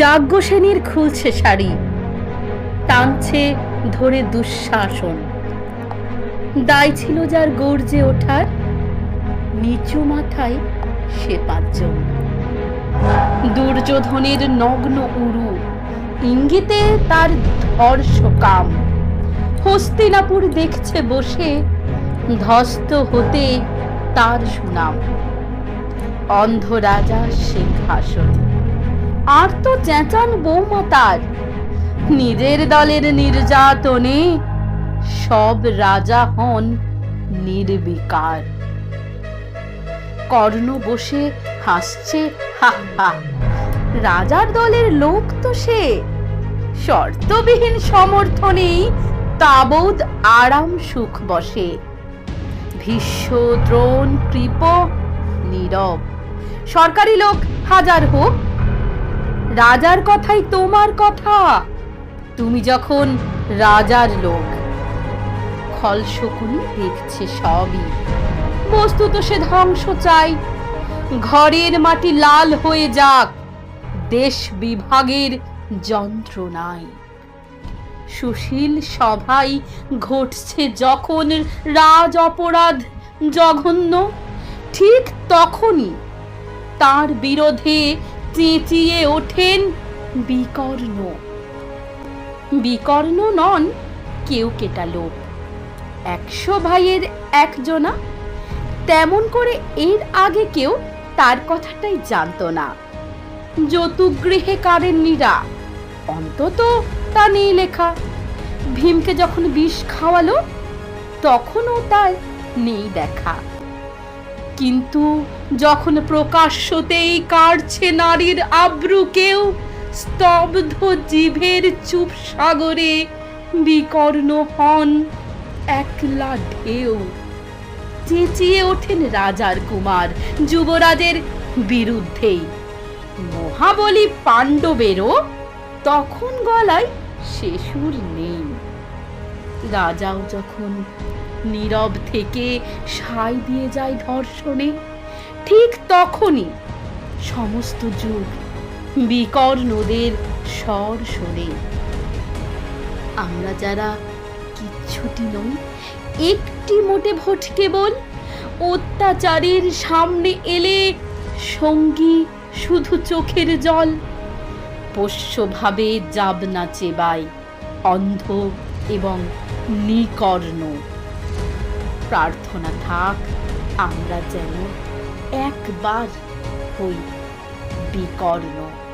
যাজ্ঞ সেনীর খুলছে শাড়ি, টানছে ধরে দুঃশাসন। দায় ছিল যার গর্জে ওঠার, নিচু মাথায় সে পাঁচজন। দুর্যোধনের নগ্ন উরু, ইঙ্গিতে তার ধর্ষ কাম হস্তিনাপুর দেখছে বসে ধস্ত হতে তার সুনাম। অন্ধ রাজা সিংহাসন। আর তো চেঁচান বৌমা তার। নিজের দলের নির্যাতনে সব রাজা হন নির্বিকার। কর্ণ বসে হাসছে, হা হা, রাজার দলের লোক তো সে। শর্তবিহীন সমর্থনেই তাবৎ আরাম সুখ বসে। ভীষ্ম দ্রোণ কৃপ, নীরব। সরকারি লোক হাজার হোক রাজার কথাই তোমার কথা। তুমি যখন রাজার লোক, খল শকুনি দেখছে সবই। বস্তুত সে ধ্বংস চাই। ঘরের মাটি লাল হয়ে যাক। দেশ বিভাগের যন্ত্রণায় সুশীল সভায় ঘটছে যখন রাজ অপরাধ জঘন্য, ঠিক তখনই তার বিরোধে চেঁচিয়ে ওঠেন বিকর্ণ। বিকর্ণ নন, কেউ কেটা লোক। একশো ভাইয়ের একজনা। তেমন করে এর আগে কেউ তার কথাটাই জানতো না। যতুগৃহে কারেননিরা। অন্তত তা নেই লেখা। ভীমকে যখন বিষ খাওয়ালো, তখনও তার নেই দেখা। কিন্তু যখন প্রকাশ্যতেই কাটছে নারীর আব্রু কেউ, স্তব্ধ জিভের চুপ সাগরে বিকর্ণ হন একলা ঢেউ। চেঁচিয়ে ওঠেন রাজার কুমার, যুবরাজের বিরুদ্ধেই। মহাবলী পাণ্ডবেরও তখন গলায় শেষুর নেই। রাজাও যখন নীরব থেকে সাই দিয়ে যায় ধর্ষণে, ঠিক তখনই সমস্ত যুগ বিকর্ণদের স্বর শোনে। আমরা যারা কিচ্ছুটি নই, একটি মোটে ভোট কেবল, অত্যাচারের সামনে এলে সঙ্গী শুধু চোখের জল, পোষ্যভাবে যাব না চেবাই অন্ধ এবং নিকর্ণ। প্রার্থনা থাক আমরা যেন একবার হই বিকর্ণ।